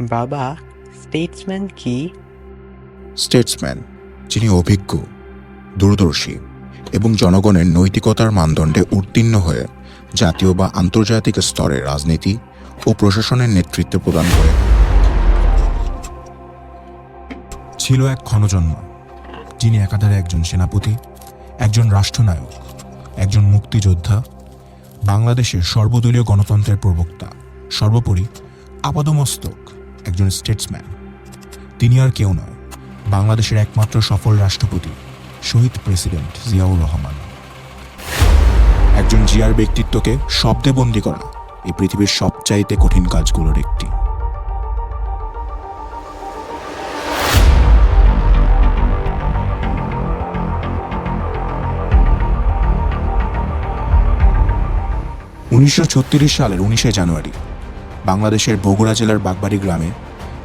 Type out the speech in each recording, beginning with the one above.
বাবা স্টেটসম্যান কি? স্টেটসম্যান যিনি অভিজ্ঞ, দূরদর্শী এবং জনগণের নৈতিকতার মানদণ্ডে উত্তীর্ণ হয়ে জাতীয় বা আন্তর্জাতিক স্তরে রাজনীতি ও প্রশাসনের নেতৃত্ব প্রদান করে। ছিল এক ক্ষণজন্ম, যিনি একাধারে একজন সেনাপতি, একজন রাষ্ট্রনায়ক, একজন মুক্তিযোদ্ধা, বাংলাদেশের সর্বদলীয় গণতন্ত্রের প্রবক্তা, সর্বোপরি আপাদমস্তক। একজন স্টেটসম্যান তিনি আর কেউ নয়, বাংলাদেশের একমাত্র সফল রাষ্ট্রপতি, শহীদ প্রেসিডেন্ট জিয়াউর রহমান। একজন জিয়ার ব্যক্তিত্বকে শব্দে বন্দি করা এই পৃথিবীর সবচাইতে কঠিন কাজগুলোর একটি। উনিশশো ছত্রিশ সালের উনিশে জানুয়ারি বাংলাদেশের বগুড়া জেলার বাগবাড়ি গ্রামে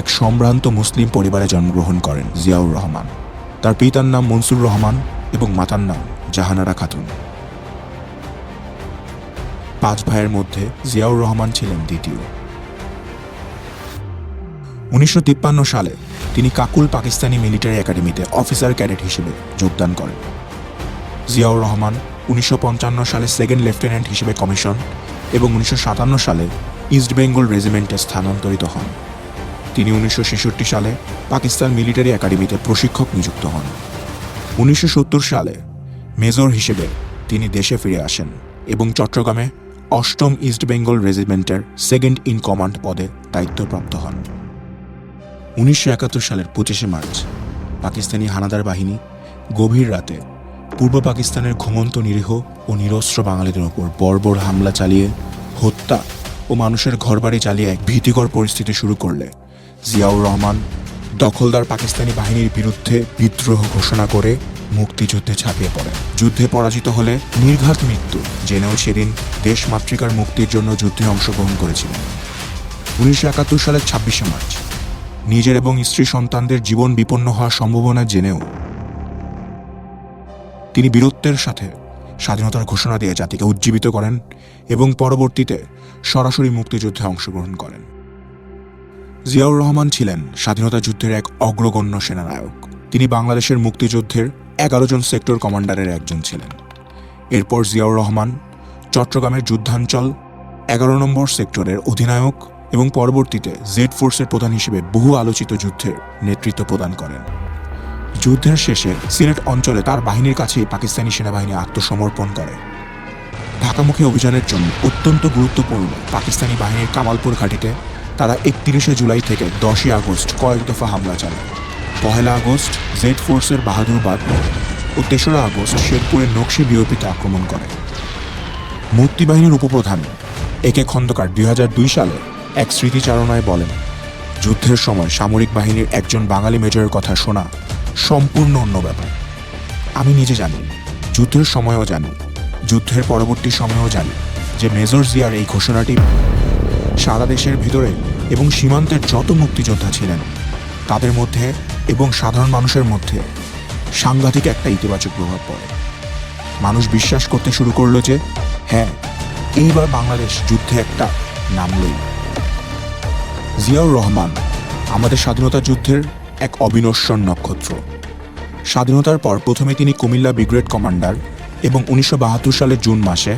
এক সম্ভ্রান্ত মুসলিম পরিবারে জন্মগ্রহণ করেন জিয়াউর রহমান। তার পিতার নাম মনসুর রহমান এবং মাতার নাম জাহানারা খাতুন। পাঁচ ভাইয়ের মধ্যে জিয়াউর রহমান ছিলেন দ্বিতীয়। উনিশশো তিপ্পান্ন সালে তিনি কাকুল পাকিস্তানি মিলিটারি একাডেমিতে অফিসার ক্যাডেট হিসেবে যোগদান করেন। জিয়াউর রহমান উনিশশো পঞ্চান্ন সালে সেকেন্ড লেফটেন্যান্ট হিসেবে কমিশন এবং উনিশশো সাতান্ন সালে ইস্ট বেঙ্গল রেজিমেন্টে স্থানান্তরিত হন। তিনি উনিশশো ছেষট্টি সালে পাকিস্তান মিলিটারি একাডেমিতে প্রশিক্ষক নিযুক্ত হন। উনিশশো সত্তর সালে মেজর হিসেবে তিনি দেশে ফিরে আসেন এবং চট্টগ্রামে অষ্টম ইস্ট বেঙ্গল রেজিমেন্টের সেকেন্ড ইন কমান্ড পদে দায়িত্বপ্রাপ্ত হন। উনিশশো একাত্তর সালের পঁচিশে মার্চ পাকিস্তানি হানাদার বাহিনী গভীর রাতে পূর্ব পাকিস্তানের ঘুমন্ত নিরীহ ও নিরস্ত্র বাঙালিদের ওপর বর্বর হামলা চালিয়ে হত্যা ও মানুষের ঘরবাড়ি চালিয়ে এক ভীতিকর পরিস্থিতি শুরু করলে। জিয়াউর রহমান দখলদার পাকিস্তানি বাহিনীর বিরুদ্ধে বিদ্রোহ ঘোষণা করে মুক্তিযুদ্ধে ঝাঁপিয়ে পড়ে যুদ্ধে পরাজিত হলে নির্ঘাত মৃত্যু, জেনেও সেদিন দেশ মাতৃকার মুক্তির জন্য যুদ্ধে অংশগ্রহণ করেছিলেন। উনিশশো একাত্তর সালের ছাব্বিশে মার্চ, নিজের এবং স্ত্রী সন্তানদের জীবন বিপন্ন হওয়ার সম্ভাবনা জেনেও তিনি বীরত্বের সাথে স্বাধীনতার ঘোষণা দিয়ে জাতিকে উজ্জীবিত করেন এবং পরবর্তীতে সরাসরি মুক্তিযুদ্ধে অংশগ্রহণ করেন। জিয়াউর রহমান ছিলেন স্বাধীনতা যুদ্ধের এক অগ্রগণ্য সেনানায়ক। তিনি বাংলাদেশের মুক্তিযুদ্ধের এগারো জন সেক্টর কমান্ডারের একজন ছিলেন। এরপর জিয়াউর রহমান চট্টগ্রামের যুদ্ধাঞ্চল, এগারো নম্বর সেক্টরের অধিনায়ক এবং পরবর্তীতে জেড ফোর্সের প্রধান হিসেবে বহু আলোচিত যুদ্ধের নেতৃত্ব প্রদান করেন। যুদ্ধের শেষে সিলেট অঞ্চলে তার বাহিনীর কাছেই পাকিস্তানি সেনাবাহিনী আত্মসমর্পণ করে। ঢাকামুখী অভিযানের জন্য অত্যন্ত গুরুত্বপূর্ণ পাকিস্তানি বাহিনীর কামালপুর ঘাঁটিতে তারা একত্রিশে জুলাই থেকে দশই আগস্ট কয়েক দফা হামলা চালায়। পহেলা আগস্ট জেড ফোর্সের বাহাদুরবাদ ও তেসরা আগস্ট শেরপুরের নকশি বিওপিতে আক্রমণ করে। মুক্তিবাহিনীর উপপ্রধান একে খন্দকার দুই হাজার দুই সালে এক স্মৃতিচারণায় বলেন, যুদ্ধের সময় সামরিক বাহিনীর একজন বাঙালি মেজরের কথা শোনা সম্পূর্ণ অন্য ব্যাপার। আমি নিজে জানি, যুদ্ধের সময়ও জানি, যুদ্ধের পরবর্তী সময়েও জানি যে মেজর জিয়ার এই ঘোষণাটি সারা দেশের ভিতরে এবং সীমান্তের যত মুক্তিযোদ্ধা ছিলেন, তাদের মধ্যে এবং সাধারণ মানুষের মধ্যে সাংঘাতিক একটা ইতিবাচক প্রভাব পড়ে। মানুষ বিশ্বাস করতে শুরু করল যে হ্যাঁ এইবার বাংলাদেশ যুদ্ধে একটা নামলই। জিয়াউর রহমান, আমাদের স্বাধীনতা যুদ্ধের এক অবিনশ্বর নক্ষত্র। স্বাধীনতার পর প্রথমে তিনি কুমিল্লা ব্রিগেড কমান্ডার এবং উনিশশো বাহাত্তর সালের জুন মাসে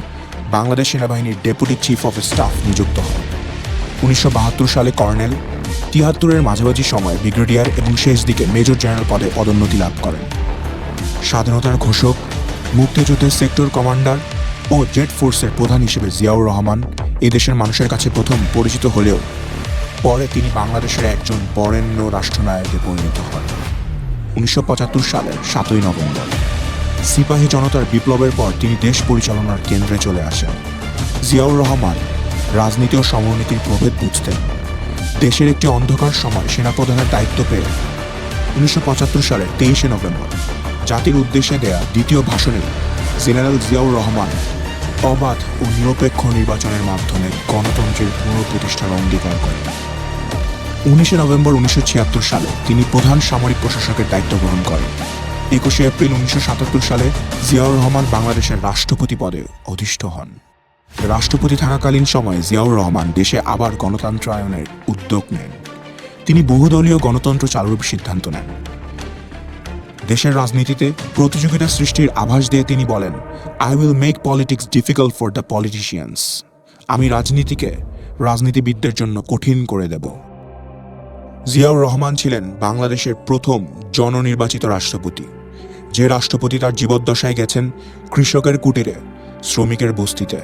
বাংলাদেশ সেনাবাহিনীর ডেপুটি চিফ অফ স্টাফ নিযুক্ত হন। উনিশশো বাহাত্তর সালে কর্নেল তিয়াত্তরের মাঝামাঝি সময় ব্রিগেডিয়ার এবং শেষ দিকে মেজর জেনারেল পদে পদোন্নতি লাভ করেন। স্বাধীনতার ঘোষক, মুক্তিযুদ্ধের সেক্টর কমান্ডার ও জেট ফোর্সের প্রধান হিসেবে জিয়াউর রহমান এ দেশের মানুষের কাছে প্রথম পরিচিত হলেও পরে তিনি বাংলাদেশের একজন বরেণ্য রাষ্ট্রনায়কে পরিণত হন। উনিশশো পঁচাত্তর সালের সাতই নভেম্বর। সিপাহী জনতার বিপ্লবের পর তিনি দেশ পরিচালনার কেন্দ্রে চলে আসেন। জিয়াউর রহমান রাজনীতি ও সমরনীতির প্রভেদ বুঝতেন দেশের একটি অন্ধকার সময় সেনাপ্রধানের দায়িত্ব পেয়ে উনিশশো পঁচাত্তর সালের তেইশে নভেম্বর জাতির উদ্দেশ্যে দেয়া দ্বিতীয় ভাষণে জেনারেল জিয়াউর রহমান অবাধ ও নিরপেক্ষ নির্বাচনের মাধ্যমে গণতন্ত্রের পুনঃপ্রতিষ্ঠার অঙ্গীকার করেন। উনিশে নভেম্বর উনিশশো ছিয়াত্তর সালে তিনি প্রধান সামরিক প্রশাসকের দায়িত্ব গ্রহণ করেন। একুশে এপ্রিল উনিশশো সাতাত্তর সালে জিয়াউর রহমান বাংলাদেশের রাষ্ট্রপতি পদে অধিষ্ঠ হন। রাষ্ট্রপতি থাকাকালীন সময়ে জিয়াউর রহমান দেশে আবার গণতন্ত্রায়নের উদ্যোগ নেন। তিনি বহুদলীয় গণতন্ত্র চালুর সিদ্ধান্ত নেন। দেশের রাজনীতিতে প্রতিযোগিতা সৃষ্টির আভাস দিয়ে তিনি বলেন I will make politics difficult for the politicians আমি রাজনীতিকে রাজনীতিবিদদের জন্য কঠিন করে দেব। জিয়াউর রহমান ছিলেন বাংলাদেশের প্রথম জননির্বাচিত রাষ্ট্রপতি। যে রাষ্ট্রপতি তার জীবদ্দশায় গেছেন কৃষকের কুটিরে, শ্রমিকের বস্তিতে।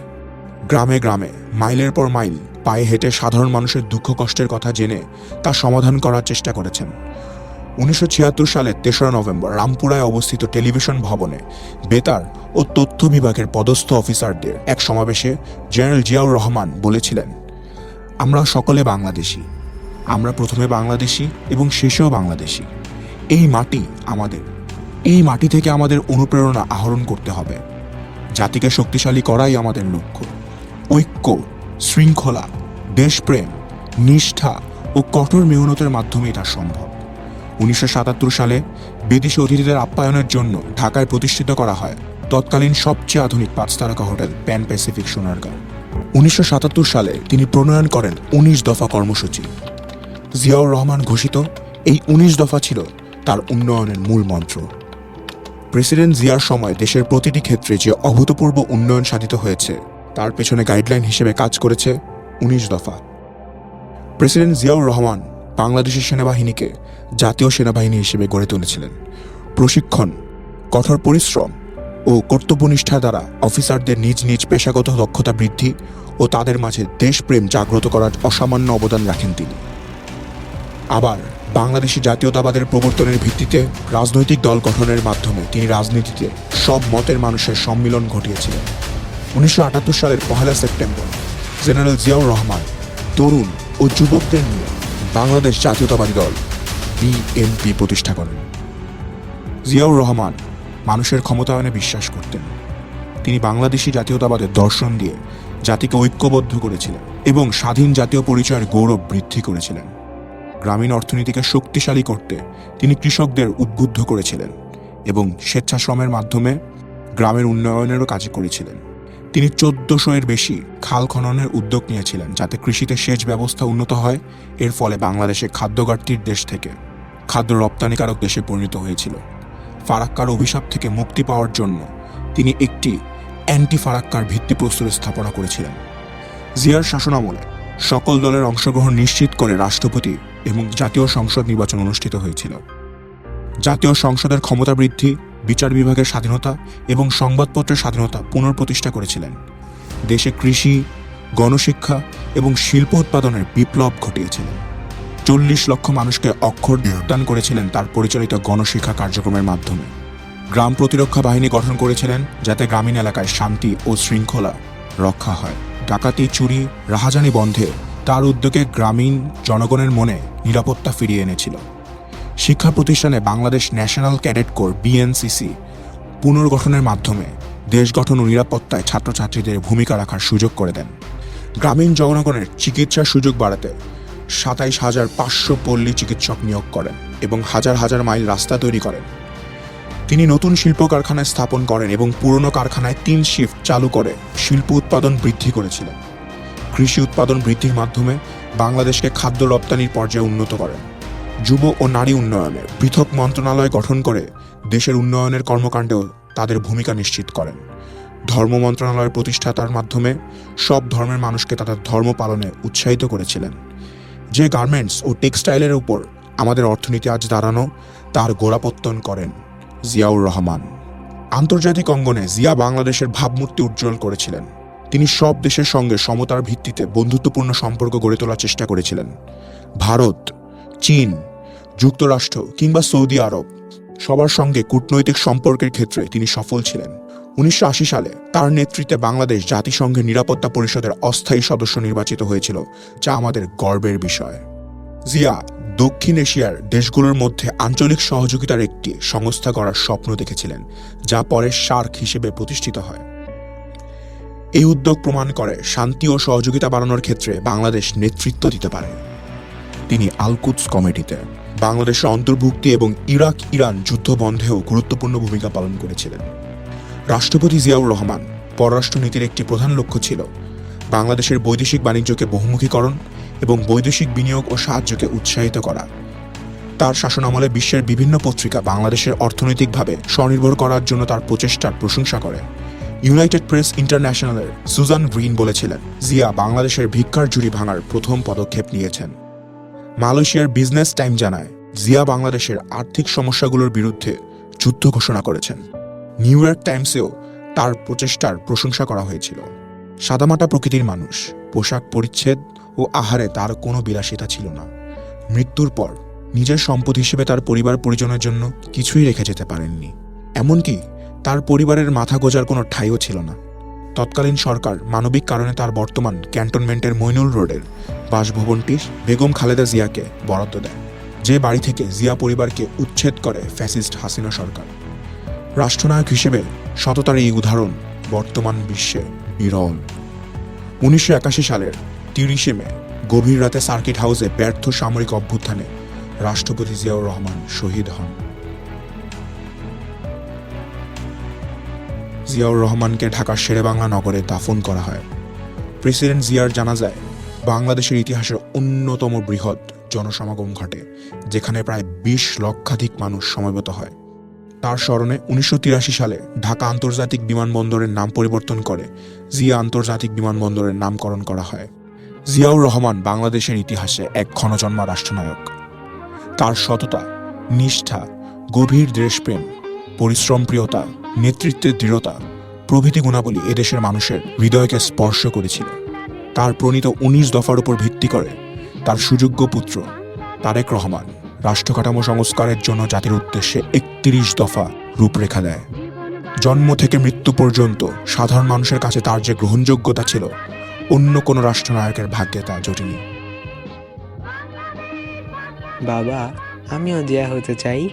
গ্রামে গ্রামে, মাইলের পর মাইল, পায়ে হেঁটে সাধারণ মানুষের দুঃখ কষ্টের কথা জেনে তা সমাধান করার চেষ্টা করেছেন। উনিশশো ছিয়াত্তর সালের তেসরা নভেম্বর রামপুরায় অবস্থিত টেলিভিশন ভবনে বেতার ও তথ্য বিভাগের পদস্থ অফিসারদের এক সমাবেশে জেনারেল জিয়াউর রহমান বলেছিলেন, আমরা সকলে বাংলাদেশি। আমরা প্রথমে বাংলাদেশি এবং শেষেও বাংলাদেশি। এই মাটি আমাদের। এই মাটি থেকে আমাদের অনুপ্রেরণা আহরণ করতে হবে। জাতিকে শক্তিশালী করাই আমাদের লক্ষ্য। ঐক্য, শৃঙ্খলা, দেশপ্রেম, নিষ্ঠা ও কঠোর মেহনতের মাধ্যমেই তা সম্ভব। উনিশশো সাতাত্তর সালে বিদেশি অতিথিদের আপ্যায়নের জন্য ঢাকায় প্রতিষ্ঠিত করা হয় তৎকালীন সবচেয়ে আধুনিক পাঁচ তারকা হোটেল প্যান প্যাসিফিক সোনারগাঁও। উনিশশো সাতাত্তর সালে তিনি প্রণয়ন করেন উনিশ দফা কর্মসূচি। জিয়াউর রহমান ঘোষিত এই উনিশ দফা ছিল তার উন্নয়নের মূল মন্ত্র। প্রেসিডেন্ট জিয়ার সময় দেশের প্রতিটি ক্ষেত্রে যে অভূতপূর্ব উন্নয়ন সাধিত হয়েছে, তার পেছনে গাইডলাইন হিসেবে কাজ করেছে উনিশ দফা। প্রেসিডেন্ট জিয়াউর রহমান বাংলাদেশের সেনাবাহিনীকে জাতীয় সেনাবাহিনী হিসেবে গড়ে তুলেছিলেন। প্রশিক্ষণ, কঠোর পরিশ্রম ও কর্তব্যনিষ্ঠা দ্বারা অফিসারদের নিজ নিজ পেশাগত দক্ষতা বৃদ্ধি ও তাদের মাঝে দেশপ্রেম জাগ্রত করার অসামান্য অবদান রাখেন তিনি। আবার বাংলাদেশি জাতীয়তাবাদের প্রবর্তনের ভিত্তিতে রাজনৈতিক দল গঠনের মাধ্যমে তিনি রাজনীতিতে সব মতের মানুষের সম্মিলন ঘটিয়েছিলেন। উনিশশো আটাত্তর সালের পহেলা সেপ্টেম্বর জেনারেল জিয়াউর রহমান, তরুণ ও যুবকদের নিয়ে বাংলাদেশ জাতীয়তাবাদী দল বিএনপি প্রতিষ্ঠা করেন। জিয়াউর রহমান মানুষের ক্ষমতায়নে বিশ্বাস করতেন। তিনি বাংলাদেশি জাতীয়তাবাদের দর্শন দিয়ে জাতিকে ঐক্যবদ্ধ করেছিলেন এবং স্বাধীন জাতীয় পরিচয়ের গৌরব বৃদ্ধি করেছিলেন। গ্রামীণ অর্থনীতিকে শক্তিশালী করতে তিনি কৃষকদের উদ্বুদ্ধ করেছিলেন এবং স্বেচ্ছাশ্রমের মাধ্যমে গ্রামের উন্নয়নেরও কাজ করেছিলেন। তিনি চোদ্দশো এর বেশি খাল খননের উদ্যোগ নিয়েছিলেন যাতে কৃষিতে সেচ ব্যবস্থা উন্নত হয়। এর ফলে বাংলাদেশে খাদ্য ঘাটতির দেশ থেকে খাদ্য রপ্তানিকারক দেশে পরিণত হয়েছিল। ফারাক্কার অভিশাপ থেকে মুক্তি পাওয়ার জন্য তিনি একটি অ্যান্টি ফারাক্কার ভিত্তিপ্রস্তর স্থাপনা করেছিলেন। জিয়ার শাসনামলে সকল দলের অংশগ্রহণ নিশ্চিত করে রাষ্ট্রপতি এবং জাতীয় সংসদ নির্বাচন অনুষ্ঠিত হয়েছিল। জাতীয় সংসদের ক্ষমতা বৃদ্ধি, বিচার বিভাগের স্বাধীনতা এবং সংবাদপত্রের স্বাধীনতা পুনঃপ্রতিষ্ঠা করেছিলেন। দেশে কৃষি, গণশিক্ষা এবং শিল্প উৎপাদনের বিপ্লব ঘটিয়েছিলেন চল্লিশ লক্ষ মানুষকে অক্ষর দান করেছিলেন তার পরিচালিত গণশিক্ষা কার্যক্রমের মাধ্যমে। গ্রাম প্রতিরক্ষা বাহিনী গঠন করেছিলেন যাতে গ্রামীণ এলাকায় শান্তি ও শৃঙ্খলা রক্ষা হয়। ডাকাতি, চুরি, রাহাজানি বন্ধে তার উদ্যোগে গ্রামীণ জনগণের মনে নিরাপত্তা ফিরিয়ে এনেছিল। শিক্ষা প্রতিষ্ঠানে Bangladesh national cadet corps BNCC পুনর্গঠনের মাধ্যমে দেশ গঠন ও নিরাপত্তায় ছাত্রছাত্রীদের ভূমিকা রাখার সুযোগ করে দেন। গ্রামীণ জনগণের চিকিৎসার সুযোগ বাড়াতে সাতাইশ হাজার পাঁচশো পল্লী চিকিৎসক নিয়োগ করেন এবং হাজার হাজার মাইল রাস্তা তৈরি করেন। তিনি নতুন শিল্প কারখানা স্থাপন করেন এবং পুরনো কারখানায় তিন শিফট চালু করে শিল্প উৎপাদন বৃদ্ধি করেছিলেন। কৃষি উৎপাদন বৃদ্ধির মাধ্যমে বাংলাদেশকে খাদ্য রপ্তানির পর্যায়ে উন্নত করেন যুব ও নারী উন্নয়নে পৃথক মন্ত্রণালয় গঠন করে দেশের উন্নয়নের কর্মকাণ্ডেও তাদের ভূমিকা নিশ্চিত করেন। ধর্ম মন্ত্রণালয়ের প্রতিষ্ঠাতার মাধ্যমে সব ধর্মের মানুষকে তাদের ধর্ম পালনে উৎসাহিত করেছিলেন। যে গার্মেন্টস ও টেক্সটাইলের উপর আমাদের অর্থনীতি আজ দাঁড়ানো, তার গোড়াপত্তন করেন জিয়াউর রহমান। আন্তর্জাতিক অঙ্গনে জিয়া বাংলাদেশের ভাবমূর্তি উজ্জ্বল করেছিলেন। তিনি সব দেশের সঙ্গে সমতার ভিত্তিতে বন্ধুত্বপূর্ণ সম্পর্ক গড়ে তোলার চেষ্টা করেছিলেন। ভারত, চীন, যুক্তরাষ্ট্র কিংবা সৌদি আরব সবার সঙ্গে কূটনৈতিক সম্পর্কের ক্ষেত্রে তিনি সফল ছিলেন। উনিশশো আশি সালে তার নেতৃত্বে বাংলাদেশ জাতিসংঘের নিরাপত্তা পরিষদের অস্থায়ী সদস্য নির্বাচিত হয়েছিল, যা আমাদের গর্বের বিষয়। জিয়া, দক্ষিণ এশিয়ার দেশগুলোর মধ্যে আঞ্চলিক সহযোগিতার একটি সংস্থা করার স্বপ্ন দেখেছিলেন, যা পরে সার্ক হিসেবে প্রতিষ্ঠিত হয়। এই উদ্যোগ প্রমাণ করে শান্তি ও সহযোগিতা বাড়ানোর ক্ষেত্রে বাংলাদেশ নেতৃত্ব দিতে পারে। তিনি আলকুৎস কমিটিতে বাংলাদেশের অন্তর্ভুক্তি এবং ইরাক ইরান যুদ্ধ বন্ধেও গুরুত্বপূর্ণ ভূমিকা পালন করেছিলেন। রাষ্ট্রপতি জিয়াউর রহমান পররাষ্ট্রনীতির একটি প্রধান লক্ষ্য ছিল বাংলাদেশের বৈদেশিক বাণিজ্যকে বহুমুখীকরণ এবং বৈদেশিক বিনিয়োগ ও সাহায্যকে উৎসাহিত করা। তার শাসনামলে বিশ্বের বিভিন্ন পত্রিকা বাংলাদেশের অর্থনৈতিকভাবে স্বনির্ভর করার জন্য তার প্রচেষ্টার প্রশংসা করে। ইউনাইটেড প্রেস ইন্টারন্যাশনালের সুজান গ্রিন বলেছিলেন, জিয়া বাংলাদেশের ভিক্ষার জুড়ি ভাঙার প্রথম পদক্ষেপ নিয়েছেন। মালয়েশিয়ার বিজনেস টাইম জানায়, জিয়া বাংলাদেশের আর্থিক সমস্যাগুলোর বিরুদ্ধে যুদ্ধ ঘোষণা করেছেন। নিউ ইয়র্ক টাইমসেও তার প্রচেষ্টার প্রশংসা করা হয়েছিল। সাদামাটা প্রকৃতির মানুষ, পোশাক পরিচ্ছেদ ও আহারে তার কোনো বিলাসিতা ছিল না। মৃত্যুর পর নিজের সম্পদ হিসেবে তার পরিবার পরিজনের জন্য কিছুই রেখে যেতে পারেননি। এমনকি তার পরিবারের মাথা গোজার কোনো ঠাইও ছিল না। তৎকালীন সরকার মানবিক কারণে তার বর্তমান ক্যান্টনমেন্টের মইনুল রোডের বাসভবনটি বেগম খালেদা জিয়াকে বরাদ্দ দেয়, যে বাড়ি থেকে জিয়া পরিবারকে উচ্ছেদ করে ফ্যাসিস্ট হাসিনা সরকার। রাষ্ট্রনায়ক হিসেবে সততার এই উদাহরণ বর্তমান বিশ্বে বিরল। উনিশশো একাশি সালের তিরিশে মে, গভীর রাতে সার্কিট হাউসে ব্যর্থ সামরিক অভ্যুত্থানে রাষ্ট্রপতি জিয়াউর রহমান শহীদ হন। জিয়াউর রহমানকে ঢাকার শেরেবাংলা নগরে দাফন করা হয়। প্রেসিডেন্ট জিয়ার জানাজায় বাংলাদেশের ইতিহাসের অন্যতম বৃহৎ জনসমাগম ঘটে, যেখানে প্রায় বিশ লক্ষাধিক মানুষ সমবেত হয়। তার স্মরণে উনিশশো তিরাশি সালে ঢাকা আন্তর্জাতিক বিমানবন্দরের নাম পরিবর্তন করে জিয়া আন্তর্জাতিক বিমানবন্দরের নামকরণ করা হয়। জিয়াউর রহমান বাংলাদেশের ইতিহাসে এক ক্ষণজন্মা রাষ্ট্রনায়ক। তার সততা, নিষ্ঠা, গভীর দেশপ্রেম, পরিশ্রমপ্রিয়তা নেতৃত্বের দৃঢ়তা প্রভৃতি গুণাবলী এদেশের মানুষের হৃদয়কে স্পর্শ করেছিল। তার প্রণীত উনিশ দফার উপর ভিত্তি করে তার সুযোগ্য পুত্র তারেক রহমান রাষ্ট্র কাঠামো সংস্কারের জন্য জাতির উদ্দেশ্যে একত্রিশ দফা রূপরেখা দেয় জন্ম থেকে মৃত্যু পর্যন্ত সাধারণ মানুষের কাছে তার যে গ্রহণযোগ্যতা ছিল, অন্য কোনো রাষ্ট্রনায়কের ভাগ্যে তা জটিল বাবা, আমিও জিয়া হতে চাই।